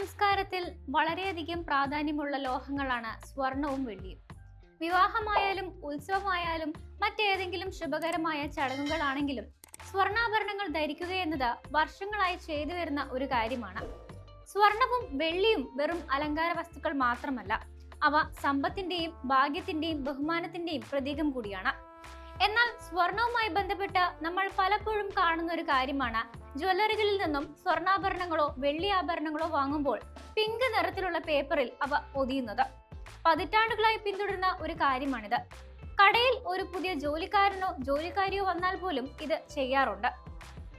സംസ്കാരത്തിൽ വളരെയധികം പ്രാധാന്യമുള്ള ലോഹങ്ങളാണ് സ്വർണവും വെള്ളിയും. വിവാഹമായാലും ഉത്സവമായാലും മറ്റേതെങ്കിലും ശുഭകരമായ ചടങ്ങുകളാണെങ്കിലും സ്വർണാഭരണങ്ങൾ ധരിക്കുക എന്നത് വർഷങ്ങളായി ചെയ്തു വരുന്ന ഒരു കാര്യമാണ്. സ്വർണവും വെള്ളിയും വെറും അലങ്കാര വസ്തുക്കൾ മാത്രമല്ല അവ സമ്പത്തിന്റെയും ഭാഗ്യത്തിന്റെയും ബഹുമാനത്തിന്റെയും പ്രതീകം കൂടിയാണ്. എന്നാൽ സ്വർണവുമായി ബന്ധപ്പെട്ട് നമ്മൾ പലപ്പോഴും കാണുന്ന ഒരു കാര്യമാണ് ജ്വല്ലറികളിൽ നിന്നും സ്വർണാഭരണങ്ങളോ വെള്ളി ആഭരണങ്ങളോ വാങ്ങുമ്പോൾ പിങ്ക് നിറത്തിലുള്ള പേപ്പറിൽ അവ പൊതിയുന്നത്. പതിറ്റാണ്ടുകളായി പിന്തുടരുന്ന ഒരു കാര്യമാണിത്. കടയിൽ ഒരു പുതിയ ജോലിക്കാരനോ ജോലിക്കാരിയോ വന്നാൽ പോലും ഇത് ചെയ്യാറുണ്ട്.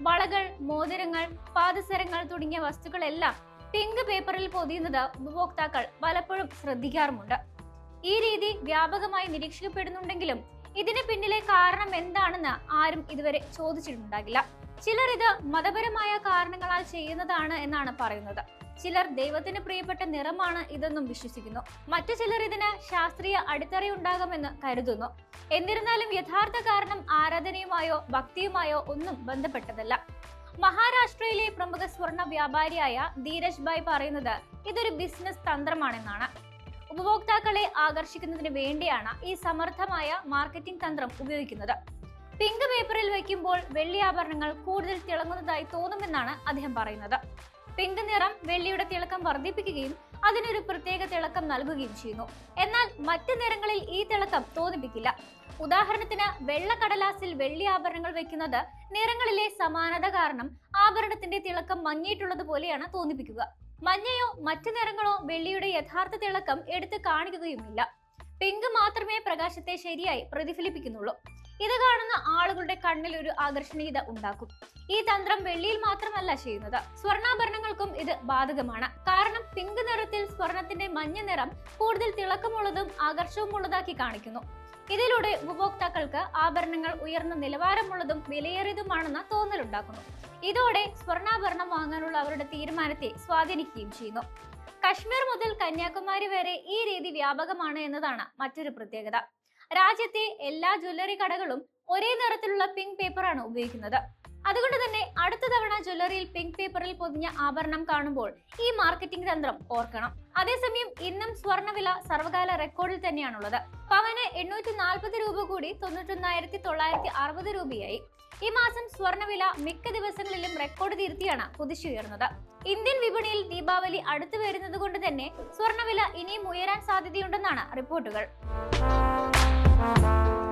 വളകൾ മോതിരങ്ങൾ പാദസരങ്ങൾ തുടങ്ങിയ വസ്തുക്കളെല്ലാം പിങ്ക് പേപ്പറിൽ പൊതിയുന്നത് ഉപഭോക്താക്കൾ പലപ്പോഴും ശ്രദ്ധിക്കാറുമുണ്ട്. ഈ രീതി വ്യാപകമായി നിരീക്ഷിക്കപ്പെടുന്നുണ്ടെങ്കിലും ഇതിന് പിന്നിലെ കാരണം എന്താണെന്ന് ആരും ഇതുവരെ ചോദിച്ചിട്ടുണ്ടാകില്ല. ചിലർ ഇത് മതപരമായ കാരണങ്ങളാൽ ചെയ്യുന്നതാണ് എന്നാണ് പറയുന്നത്. ചിലർ ദൈവത്തിന് പ്രിയപ്പെട്ട നിറമാണ് ഇതെന്നും വിശ്വസിക്കുന്നു. മറ്റു ചിലർ ഇതിന് ശാസ്ത്രീയ അടിത്തറയുണ്ടാകുമെന്ന് കരുതുന്നു. എന്നിരുന്നാലും യഥാർത്ഥ കാരണം ആരാധനയുമായോ ഭക്തിയുമായോ ഒന്നും ബന്ധപ്പെട്ടതല്ല. മഹാരാഷ്ട്രയിലെ പ്രമുഖ സ്വർണ വ്യാപാരിയായ ധീരജ് ഭായ് പറയുന്നത് ഇതൊരു ബിസിനസ് തന്ത്രമാണെന്നാണ്. ഉപഭോക്താക്കളെ ആകർഷിക്കുന്നതിന് വേണ്ടിയാണ് ഈ സമർത്ഥമായ മാർക്കറ്റിംഗ് തന്ത്രം ഉപയോഗിക്കുന്നത്. പിങ്ക് പേപ്പറിൽ വയ്ക്കുമ്പോൾ വെള്ളി ആഭരണങ്ങൾ കൂടുതൽ തിളങ്ങുന്നതായി തോന്നുമെന്നാണ് അദ്ദേഹം പറയുന്നത്. പിങ്ക് നിറം വെള്ളിയുടെ തിളക്കം വർദ്ധിപ്പിക്കുകയും അതിനൊരു പ്രത്യേക തിളക്കം നൽകുകയും ചെയ്യുന്നു. എന്നാൽ മറ്റു നിറങ്ങളിൽ ഈ തിളക്കം തോന്നിപ്പിക്കില്ല. ഉദാഹരണത്തിന് വെള്ള കടലാസിൽ വെള്ളി ആഭരണങ്ങൾ വെക്കുന്നത് നിറങ്ങളിലെ സമാനത കാരണം ആഭരണത്തിന്റെ തിളക്കം മങ്ങിയിട്ടുള്ളത് പോലെയാണ് തോന്നിപ്പിക്കുക. മഞ്ഞയോ മറ്റു നിറങ്ങളോ വെള്ളിയുടെ യഥാർത്ഥ തിളക്കം എടുത്തു കാണിക്കുകയുമില്ല. പിങ്ക് മാത്രമേ പ്രകാശത്തെ ശരിയായി പ്രതിഫലിപ്പിക്കുന്നുള്ളൂ. ഇത് കാണുന്ന ആളുകളുടെ കണ്ണിൽ ഒരു ആകർഷണീയത ഉണ്ടാക്കും. ഈ തന്ത്രം വെള്ളിയിൽ മാത്രമല്ല ചെയ്യുന്നത്. സ്വർണാഭരണങ്ങൾക്കും ഇത് ബാധകമാണ്. കാരണം പിങ്ക് നിറത്തിൽ സ്വർണത്തിന്റെ മഞ്ഞ നിറം കൂടുതൽ തിളക്കമുള്ളതും ആകർഷവുമുള്ളതാക്കി കാണിക്കുന്നു. ഇതിലൂടെ ഉപഭോക്താക്കൾക്ക് ആഭരണങ്ങൾ ഉയർന്ന നിലവാരമുള്ളതും വിലയേറിയതുമാണെന്ന തോന്നലുണ്ടാക്കുന്നു ഇതോടെ സ്വർണാഭരണം വാങ്ങാനുള്ള അവരുടെ തീരുമാനത്തെ സ്വാധീനിക്കുകയും ചെയ്യുന്നു. കശ്മീർ മുതൽ കന്യാകുമാരി വരെ ഈ രീതി വ്യാപകമാണ് എന്നതാണ് മറ്റൊരു പ്രത്യേകത. രാജ്യത്തെ എല്ലാ ജ്വല്ലറി കടകളും ഒരേ നിറത്തിലുള്ള പിങ്ക് പേപ്പറാണ് ഉപയോഗിക്കുന്നത്. അതുകൊണ്ട് തന്നെ അടുത്ത തവണ ജ്വല്ലറിയിൽ പിങ്ക് പേപ്പറിൽ പൊതിഞ്ഞ ആഭരണം കാണുമ്പോൾ ഈ മാർക്കറ്റിംഗ് തന്ത്രം ഓർക്കണം. അതേസമയം ഇന്നും സ്വർണവില സർവകാല റെക്കോർഡിൽ തന്നെയാണുള്ളത്. പവന് എണ്ണൂറ്റി നാൽപ്പത് രൂപ കൂടി തൊണ്ണൂറ്റൊന്നായിരത്തി തൊള്ളായിരത്തി അറുപത് രൂപയായി. ഈ മാസം സ്വർണവില മിക്ക ദിവസങ്ങളിലും റെക്കോർഡ് തിരുത്തിയാണ് കുതിച്ചുയർന്നത് ഇന്ത്യൻ വിപണിയിൽ ദീപാവലി അടുത്തു വരുന്നത് കൊണ്ട് തന്നെ സ്വർണവില ഇനിയും ഉയരാൻ സാധ്യതയുണ്ടെന്നാണ് റിപ്പോർട്ടുകൾ. Thank you.